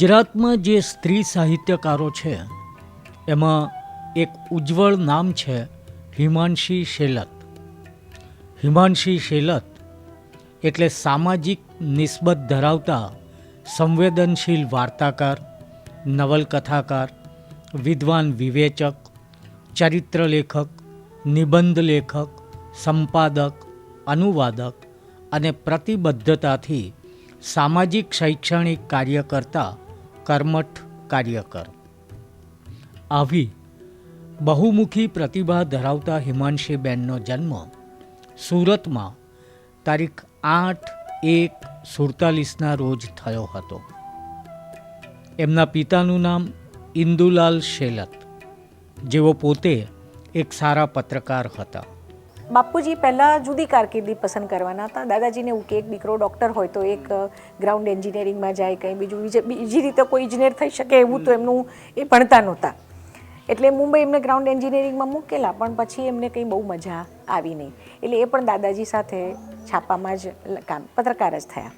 ગુજરાતમાં જે સ્ત્રી સાહિત્યકારો છે, એમાં એક ઉજ્જવળ નામ છે હિમાંશી શેલત. હિમાંશી શેલત એટલે સામાજિક નિસ્બત ધરાવતા સંવેદનશીલ વાર્તાકાર, નવલકથાકાર, વિદ્વાન વિવેચક, ચરિત્ર લેખક, નિબંધ લેખક, સંપાદક, અનુવાદક અને પ્રતિબદ્ધતાથી સામાજિક શૈક્ષણિક કાર્ય કરતા કર્મઠ કાર્યકર આવી બહુમુખી પ્રતિભા ધરાવતા હિમાંશીબેનનો જન્મ સુરતમાં તારીખ આઠ એક સુડતાલીસના રોજ થયો હતો. એમના પિતાનું નામ ઇન્દુલાલ શેલત, જેઓ પોતે એક સારા પત્રકાર હતા. બાપુજી પહેલાં જુદી કારકિર્દી પસંદ કરવાના હતા. દાદાજીને એવું કે એક દીકરો ડૉક્ટર હોય તો એક ગ્રાઉન્ડ એન્જિનિયરિંગમાં જાય, કંઈ બીજું, બીજી રીતે કોઈ ઇજનેર થઈ શકે એવું તો એમનું એ ભણતા નહોતા. એટલે મુંબઈ એમને ગ્રાઉન્ડ એન્જિનિયરિંગમાં મૂકેલા, પણ પછી એમને કંઈ બહુ મજા આવી નહીં. એટલે એ પણ દાદાજી સાથે છાપામાં જ કામ, પત્રકાર જ થયા.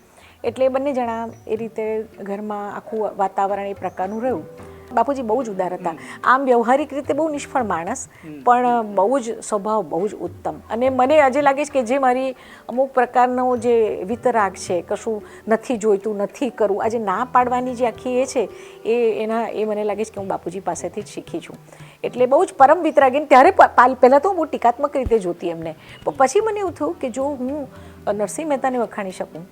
એટલે બંને જણા એ રીતે ઘરમાં આખું વાતાવરણ એ પ્રકારનું રહ્યું. બાપુજી બહુ જ ઉદાર હતા. આમ વ્યવહારિક રીતે બહુ નિષ્ફળ માણસ પણ બહુ જ સ્વભાવ બહુ જ ઉત્તમ. અને મને આજે લાગે છે કે જે મારી અમુક પ્રકારનો જે વિતરાગ છે કશું નથી જોઈતું નથી કરવું આજે ના પાડવાની જે આખી એ છે એ એના એ મને લાગે છે કે હું બાપુજી પાસેથી જ શીખી છું. એટલે બહુ જ પરમ વિતરાગીને ત્યારે પહેલાં તો હું બહુ ટીકાત્મક રીતે જોતી એમને. પણ પછી મને એવું થયું કે જો હું નરસિંહ મહેતાને વખાણી શકું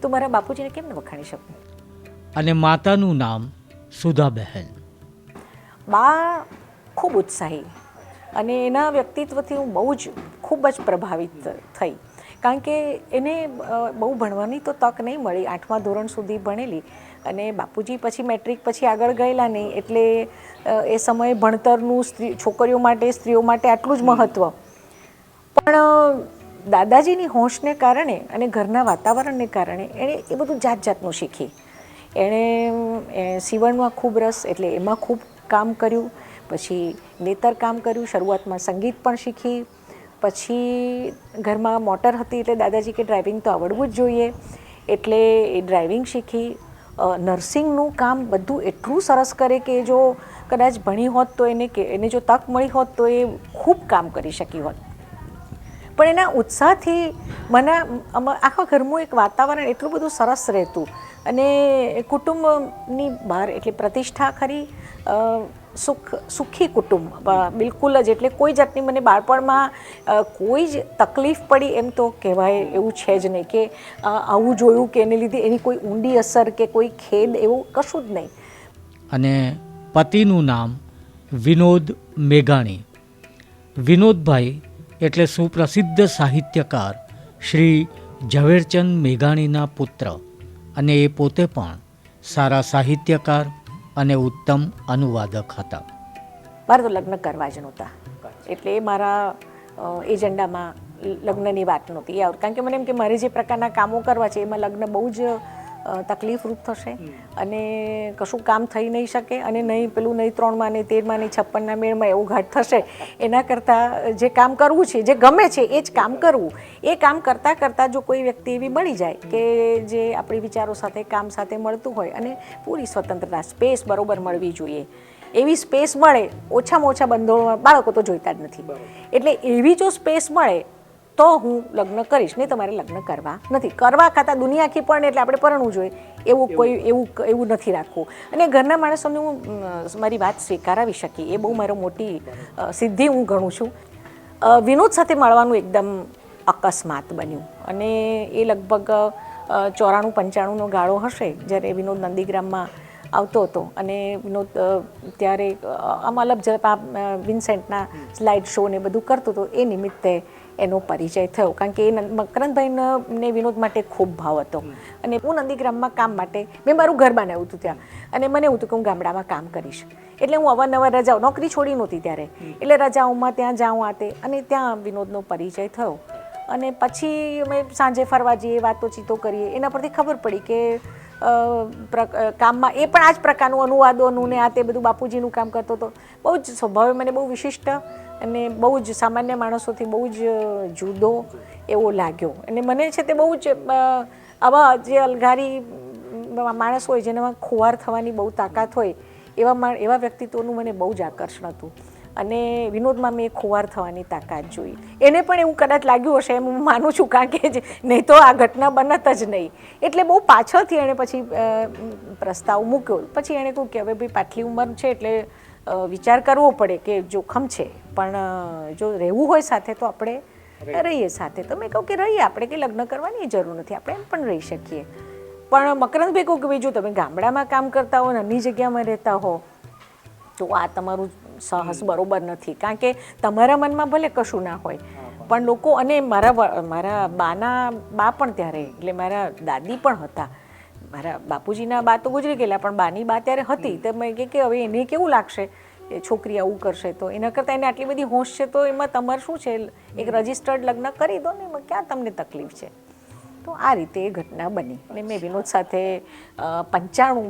તો મારા બાપુજીને કેમ ન વખાણી શકું? અને માતાનું નામ સુધાબહેન બા ખૂબ ઉત્સાહી અને એના વ્યક્તિત્વથી હું બહુ જ ખૂબ જ પ્રભાવિત થઈ. કારણ કે એને બહુ ભણવાની તો તક નહીં મળી. આઠમા ધોરણ સુધી ભણેલી અને બાપુજી પછી મેટ્રિક પછી આગળ ગયેલા નહીં. એટલે એ સમયે ભણતરનું સ્ત્રી, છોકરીઓ માટે, સ્ત્રીઓ માટે આટલું જ મહત્ત્વ પણ દાદાજીની હોંશને કારણે અને ઘરના વાતાવરણને કારણે એણે એ બધું જાત જાતનું શીખી. એણે સીવણમાં ખૂબ રસ, એટલે એમાં ખૂબ કામ કર્યું. પછી નેતર કામ કર્યું, શરૂઆતમાં સંગીત પણ શીખી. પછી ઘરમાં મોટર હતી એટલે દાદાજી કે ડ્રાઇવિંગ તો આવડવું જ જોઈએ. એટલે એ ડ્રાઇવિંગ શીખી. નર્સિંગનું કામ બધું એટલું સરસ કરે કે જો કદાચ ભણી હોત તો એને કે, એને જો તક મળી હોત તો એ ખૂબ કામ કરી શકી હોત. પણ એના ઉત્સાહથી મને આખા ઘરનું એક વાતાવરણ એટલું બધું સરસ રહેતું. અને કુટુંબની બહાર એટલે પ્રતિષ્ઠા ખરી સુખ, સુખી કુટુંબ બિલકુલ જ એટલે કોઈ જાતની મને બાળપણમાં કોઈ જ તકલીફ પડી એમ તો કહેવાય એવું છે જ નહીં કે આવું જોયું કે એને લીધે એની કોઈ ઊંડી અસર કે કોઈ ખેદ એવું કશું જ નહીં. અને પતિનું નામ વિનોદ મેઘાણી. વિનોદભાઈ એટલે સુપ્રસિદ્ધ સાહિત્યકાર શ્રી ઝવેરચંદ મેઘાણીના પુત્ર અને એ પોતે પણ સારા સાહિત્યકાર અને ઉત્તમ અનુવાદક હતા. મારે તો લગ્ન કરવા જ નહોતા. એટલે એ મારા એજન્ડામાં લગ્નની વાત નહોતી. કારણ કે મને એમ કે મારે જે પ્રકારના કામો કરવા છે, એમાં લગ્ન બહુ જ તકલીફરૂપ થશે અને કશું કામ થઈ નહીં શકે અને નહીં પેલું નહીં ત્રણમાં ને તેરમાં ને છપ્પનના મેળમાં એવું ઘાટ થશે. એના કરતાં જે કામ કરવું છે જે ગમે છે એ જ કામ કરવું. એ કામ કરતાં કરતાં જો કોઈ વ્યક્તિ એવી મળી જાય કે જે આપણી વિચારો સાથે કામ સાથે મળતું હોય અને પૂરી સ્વતંત્રતા સ્પેસ બરોબર મળવી જોઈએ. એવી સ્પેસ મળે ઓછામાં ઓછા બંધોળમાં બાળકો તો જોઈતા જ નથી. એટલે એવી જો સ્પેસ મળે તો હું લગ્ન કરીશ નહીં તમારે લગ્ન કરવા નથી. કરવા ખાતા દુનિયા આખી પણ એટલે આપણે પરણવું જોઈએ. એવું કોઈ એવું એવું નથી રાખવું. અને ઘરના માણસોને હું મારી વાત સ્વીકારાવી શકી એ બહુ મારો મોટી સિદ્ધિ હું ગણું છું. વિનોદ સાથે મળવાનું એકદમ અકસ્માત બન્યું. અને એ લગભગ ચોરાણું પંચાણુંનો ગાળો હશે જ્યારે વિનોદ નંદીગ્રામમાં આવતો હતો. અને વિનોદ ત્યારે આમ અલગ જલપા વિન્સેન્ટના સ્લાઇડ શો ને બધું કરતો હતો. એ નિમિત્તે એનો પરિચય થયો. કારણ કે એ મકરંદભાઈને વિનોદ માટે ખૂબ ભાવ હતો. અને હું નંદીગ્રામમાં કામ માટે, મેં મારું ઘર બનાવ્યું હતું ત્યાં. અને મને એવું હતું કે હું ગામડામાં કામ કરીશ. એટલે હું અવારનવાર રજાઓ, નોકરી છોડી નહોતી ત્યારે. એટલે રજાઓમાં ત્યાં જાઉં આ તે અને ત્યાં વિનોદનો પરિચય થયો. અને પછી અમે સાંજે ફરવા જઈએ, વાતો ચીતો કરીએ. એના પરથી ખબર પડી કે કામમાં એ પણ આ જ પ્રકારનું અનુવાદોનું ને આ તે બધું બાપુજીનું કામ કરતો હતો. બહુ જ સ્વભાવે મને બહુ વિશિષ્ટ અને બહુ જ સામાન્ય માણસોથી બહુ જ જુદો એવો લાગ્યો. અને મને છે તે બહુ જ આવા જે અલગારી માણસ હોય જેનામાં ખુવાર થવાની બહુ તાકાત હોય એવા એવા વ્યક્તિત્વનું મને બહુ જ આકર્ષણ હતું. અને વિનોદમાં મેં ખુવાર થવાની તાકાત જોઈ. એને પણ એવું કદાચ લાગ્યું હશે એમ હું માનું છું કારણ કે જે- નહીં તો આ ઘટના બનત જ નહીં. એટલે બહુ પાછળથી એણે પછી પ્રસ્તાવ મૂક્યો. પછી એણે કહ્યું કે હવે ભાઈ પાટલી ઉંમર છે એટલે વિચાર કરવો પડે કે જોખમ છે. પણ જો રહેવું હોય સાથે તો આપણે રહીએ. સાથે. તો મેં કહું કે રહીએ આપણે કે લગ્ન કરવાની જરૂર નથી. આપણે એમ પણ રહી શકીએ. પણ મકરંદભાઈ કહું કે ભાઈ જો તમે ગામડામાં કામ કરતા હો નાની જગ્યામાં રહેતા હો તો આ તમારું સાહસ બરોબર નથી. કારણ કે તમારા મનમાં ભલે કશું ના હોય પણ. લોકો અને મારા મારા બાના બા પણ ત્યારે એટલે મારા દાદી પણ હતા. મારા બાપુજીના બા તો ગુજરી ગયેલા પણ બાની બા ત્યારે હતી. તો મેં કે કે હવે એને કેવું લાગશે એ છોકરી આવું કરશે? તો એના કરતાં એને આટલી બધી હોશ છે તો એમાં તમારે શું છે? એક રજિસ્ટર્ડ લગ્ન કરી દો ને એમાં ક્યાં તમને તકલીફ છે? તો આ રીતે એ ઘટના બની. અને મેં વિનોદ સાથે પંચાણું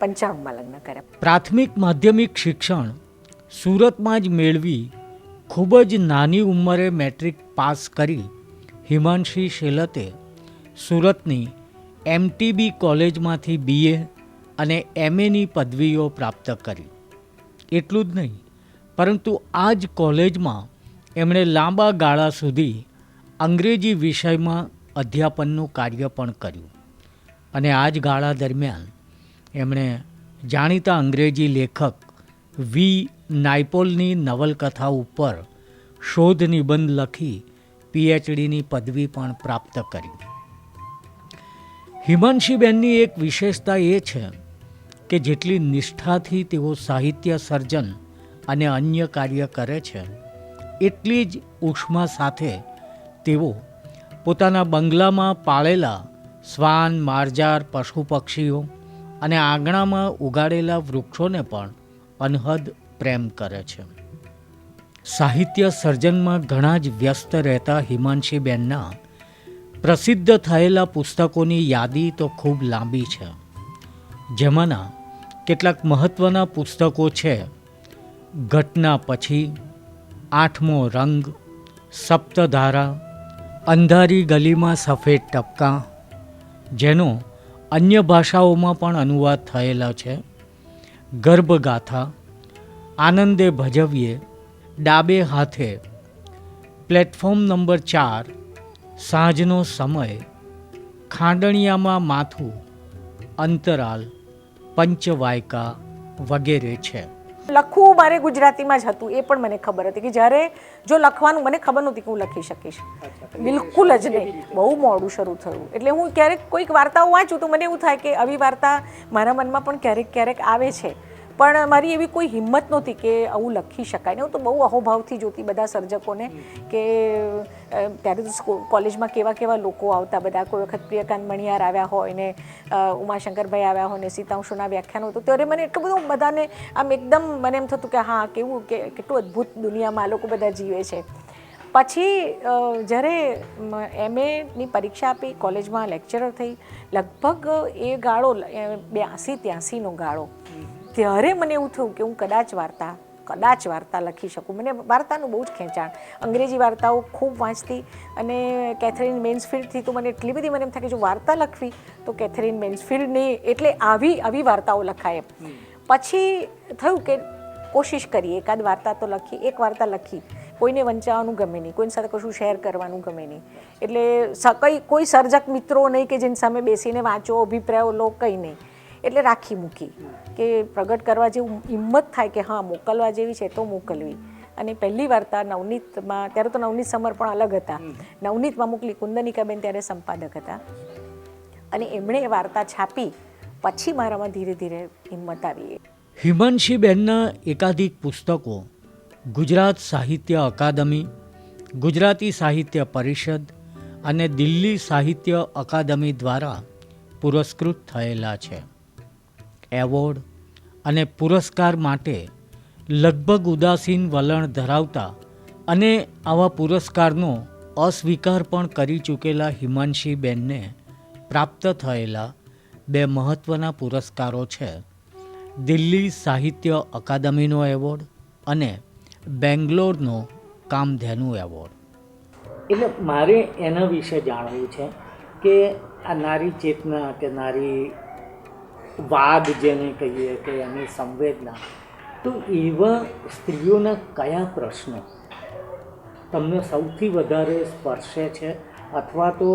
પંચાણુંમાં લગ્ન કર્યા. પ્રાથમિક માધ્યમિક શિક્ષણ સુરતમાં જ મેળવી ખૂબ જ નાની ઉંમરે મેટ્રિક પાસ કરી હિમાંશી શેલતે સુરતની એમટીબી કોલેજમાંથી બીએ અને એમએની પદવીઓ પ્રાપ્ત કરી. એટલું જ નહીં, પરંતુ આ જ કોલેજમાં એમણે લાંબા ગાળા સુધી અંગ્રેજી વિષયમાં અધ્યાપનનું કાર્ય પણ કર્યું. અને આ જ ગાળા દરમિયાન એમણે જાણીતા અંગ્રેજી લેખક વી. નાયપોલની નવલકથા ઉપર શોધ નિબંધ લખી પીએચડીની પદવી પણ પ્રાપ્ત કરી. હિમાંશીબેનની એક વિશેષતા એ છે કે જેટલી નિષ્ઠાથી તેઓ સાહિત્ય સર્જન અને અન્ય કાર્ય કરે છે, એટલી જ ઉષ્મા સાથે તેઓ પોતાના બંગલામાં પાળેલા શ્વાન, મારજાર, પશુ પક્ષીઓ અને આંગણામાં ઉગાડેલા વૃક્ષોને પણ અનહદ પ્રેમ કરે છે. સાહિત્ય સર્જનમાં ઘણા જ વ્યસ્ત રહેતા હિમાંશીબેનના પ્રસિદ્ધ થયેલા પુસ્તકોની યાદી તો ખૂબ લાંબી છે. જેમાંના કેટલાક મહત્ત્વના પુસ્તકો છે, ઘટના પછી, આઠમો રંગ, સપ્તધારા અંધારી ગલીમાં સફેદ ટપકાં, જેનો અન્ય ભાષાઓમાં પણ અનુવાદ થયેલો છે. ગર્ભગાથા, આનંદે ભજવીએ, ડાબે હાથે. પ્લેટફોર્મ નંબર ચાર, સાંજનો સમય, ખાંડણિયામાં માથું, અંતરાલ, પંચવાયકા વગેરે છે. લખવું મારે ગુજરાતીમાં જ હતું એ પણ મને ખબર હતી કે જ્યારે જો લખવાનું મને ખબર નહોતી કે હું લખી શકીશ. બિલકુલ જ નહીં. બહુ મોડું શરૂ થયું. એટલે હું ક્યારેક કોઈક વાર્તાઓ વાંચું તો મને એવું થાય કે આવી વાર્તા મારા મનમાં પણ ક્યારેક ક્યારેક આવે છે. પણ મારી એવી કોઈ હિંમત નહોતી કે આવું લખી શકાય. ને હું તો બહુ અહોભાવથી જોતી બધા સર્જકોને કે ત્યારે તો કોલેજમાં કેવા કેવા લોકો આવતા બધા કોઈ વખત પ્રિયકાંત મણિયાર આવ્યા હોય ને ઉમાશંકરભાઈ આવ્યા હોય ને સીતાંશુના વ્યાખ્યાન હતું ત્યારે મને એટલું બધું બધાને આમ એકદમ મને એમ થતું કે હા કેવું કે કેટલું અદ્ભુત દુનિયામાં આ લોકો બધા જીવે છે. પછી જ્યારે જ્યારે એમએની પરીક્ષા આપી કોલેજમાં લેક્ચરર થઈ લગભગ એ ગાળો બ્યાસી ત્યાસીનો ગાળો. ત્યારે મને એવું થયું કે હું કદાચ વાર્તા કદાચ વાર્તા લખી શકું. મને વાર્તાનું બહુ જ ખેંચાણ. અંગ્રેજી વાર્તાઓ ખૂબ વાંચતી અને કેથરીન મેન્સફિલ્ડથી તો મને એટલી બધી મને એમ થાય કે જો વાર્તા લખવી તો કેથરીન મેન્સફિલ્ડની એટલે આવી આવી વાર્તાઓ લખાય એમ. પછી થયું કે કોશિશ કરી એકાદ વાર્તા તો લખી એક વાર્તા લખી. કોઈને વંચાવવાનું ગમે નહીં કોઈની સાથે કશું શેર કરવાનું ગમે નહીં. એટલે કઈ કોઈ સર્જક મિત્રો નહીં કે જેની સામે બેસીને વાંચો અભિપ્રાયો લો કંઈ નહીં. એટલે રાખી મૂકી. કે પ્રગટ કરવા જેવું હિંમત થાય કે હા મોકલવા જેવી છે તો મોકલવી. અને પહેલી વાર્તા નવનીતમાં ત્યારે તો નવનીત સમર્પણ અલગ હતા. નવનીતમાં મોકલી કુંદનિકાબેન ત્યારે સંપાદક હતા. અને એમણે એ વાર્તા છાપી. પછી મારામાં ધીરે ધીરે હિંમત આવી. હિમાંશીબેનના એકાધિક પુસ્તકો ગુજરાત સાહિત્ય અકાદમી ગુજરાતી સાહિત્ય પરિષદ અને દિલ્હી સાહિત્ય અકાદમી દ્વારા પુરસ્કૃત થયેલા છે. એવોર્ડ અને પુરસ્કાર માટે લગભગ ઉદાસીન વલણ ધરાવતા અને આવા પુરસ્કારનો અસ્વીકાર પણ કરી ચૂકેલા હિમાંશીબેનને પ્રાપ્ત થયેલા બે મહત્ત્વના પુરસ્કારો છે. દિલ્હી સાહિત્ય અકાદમીનો એવોર્ડ અને બેંગ્લોરનો કામધેનુ એવોર્ડ. એટલે મારે એના વિશે જાણવું છે કે આ નારી ચેતના કે નારી વાદ જેને કહીએ કે એની સંવેદના. તો એવા સ્ત્રીઓના કયા પ્રશ્નો? તમને સૌથી વધારે સ્પર્શે છે અથવા તો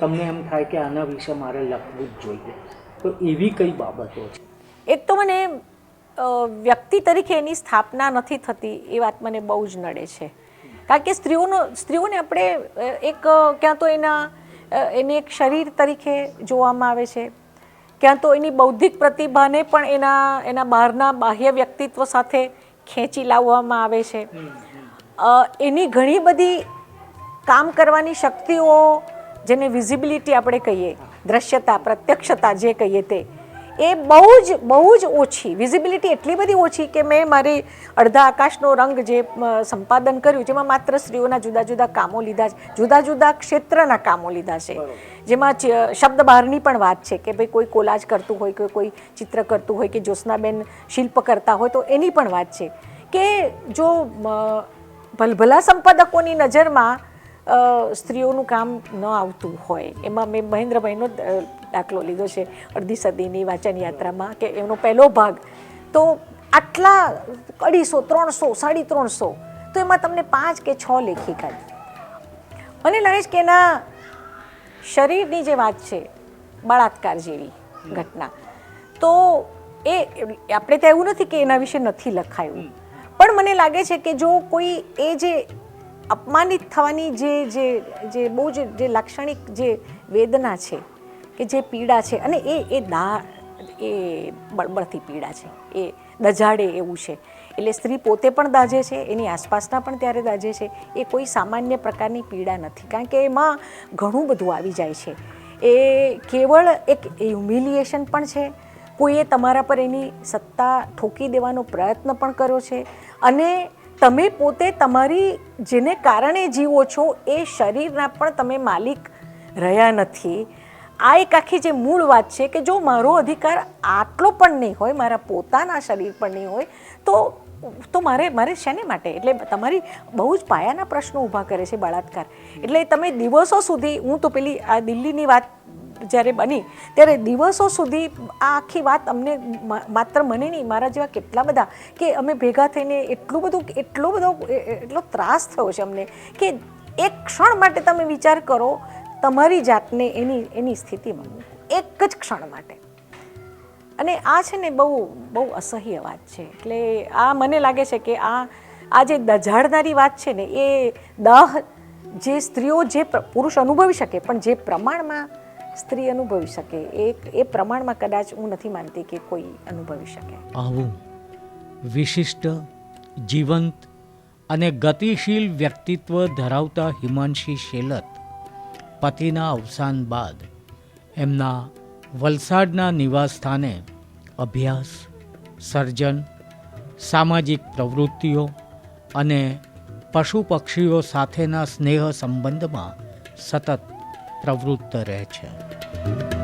તમને એમ થાય કે આના વિશે મારે લખવું જ જોઈએ. તો એવી કઈ બાબતો છે? એક તો મને વ્યક્તિ તરીકે એની સ્થાપના નથી થતી, એ વાત મને બહુ જ નડે છે. કારણ કે સ્ત્રીઓનો, સ્ત્રીઓને આપણે એક, ક્યાં તો એના એને એક શરીર તરીકે જોવામાં આવે છે. ક્યાં તો એની બૌદ્ધિક પ્રતિભાને પણ એના એના બહારના બાહ્ય વ્યક્તિત્વ સાથે ખેંચી લાવવામાં આવે છે. એની ઘણી બધી કામ કરવાની શક્તિઓ જેને વિઝિબિલિટી આપણે કહીએ દ્રશ્યતા પ્રત્યક્ષતા જે કહીએ તે એ બહુ જ બહુ જ ઓછી વિઝિબિલિટી એટલી બધી ઓછી કે મેં મારી અડધા આકાશનો રંગ જે સંપાદન કર્યું જેમાં માત્ર સ્ત્રીઓના જુદા જુદા કામો લીધા છે જુદા જુદા ક્ષેત્રના કામો લીધા છે. જેમાં શબ્દ બહારની પણ વાત છે કે ભાઈ કોઈ કોલાજ કરતું હોય કે કોઈ ચિત્ર કરતું હોય કે જ્યોત્સનાબેન શિલ્પ કરતા હોય તો એની પણ વાત છે. કે જો ભલભલા સંપાદકોની નજરમાં સ્ત્રીઓનું કામ ન આવતું હોય એમાં મેં મહેન્દ્રભાઈનો દાખલો લીધો છે અડધી સદીની વાંચન યાત્રામાં કે એનો પહેલો ભાગ. તો આટલા અઢીસો, ત્રણસો, સાડી ત્રણસો, તો એમાં તમને પાંચ કે છ લેખિકા મને લાગે છે કે એના શરીરની જે વાત છે, બળાત્કાર જેવી ઘટના, તો એ આપણે તો એવું નથી કે એના વિશે નથી લખાયું. પણ મને લાગે છે કે જો કોઈ એ જે અપમાનિત થવાની જે જે જે બહુ જ, જે લાક્ષણિક જે વેદના છે કે જે પીડા છે અને એ એ દા એ બળબળતી પીડા છે. એ દજાડે એવું છે. એટલે સ્ત્રી પોતે પણ દાજે છે, એની આસપાસના પણ ત્યારે દાજે છે. એ કોઈ સામાન્ય પ્રકારની પીડા નથી. કારણ કે એમાં ઘણું બધું આવી જાય છે. એ કેવળ એક હ્યુમિલિએશન પણ છે. કોઈએ તમારા પર એની સત્તા ઠોકી દેવાનો પ્રયત્ન પણ કર્યો છે. અને તમે પોતે તમારી જેને કારણે જીવો છો, એ શરીરના પણ તમે માલિક રહ્યા નથી. આ એક આખી જે મૂળ વાત છે કે જો મારો અધિકાર આટલો પણ નહીં હોય, મારા પોતાના શરીર પણ નહીં હોય, તો તો મારે મારે શેને માટે? એટલે તમારી બહુ જ પાયાના પ્રશ્નો ઊભા કરે છે બળાત્કાર. એટલે તમે દિવસો સુધી, હું તો પેલી આ દિલ્હીની વાત જ્યારે બની, ત્યારે દિવસો સુધી આ આખી વાત અમને માત્ર મને નહીં, મારા જેવા કેટલા બધા કે અમે ભેગા થઈને એટલું બધું, એટલો બધો એટલો ત્રાસ થયો છે અમને કે એક ક્ષણ માટે તમે વિચાર કરો તમારી જાતને એની એની સ્થિતિમાં એક જ ક્ષણ માટે. અને આ છે ને બહુ બહુ અસહ્ય વાત છે. એટલે આ મને લાગે છે કે આ આ જે દજાડનારી વાત છે ને, એ દાહ જે સ્ત્રીઓ, જે પુરુષ અનુભવી શકે, પણ જે પ્રમાણમાં સ્ત્રી અનુભવી શકે, એ એ પ્રમાણમાં કદાચ હું નથી માનતી કે કોઈ અનુભવી શકે. આવું વિશિષ્ટ, જીવંત અને ગતિશીલ વ્યક્તિત્વ ધરાવતા હિમાંશી શેલત પતિના અવસાન બાદ એમના વલસાડના નિવાસસ્થાને અભ્યાસ, સર્જન, સામાજિક પ્રવૃત્તિઓ અને પશુ પક્ષીઓ સાથેના સ્નેહ સંબંધમાં સતત પ્રવૃત્ત રહે છે.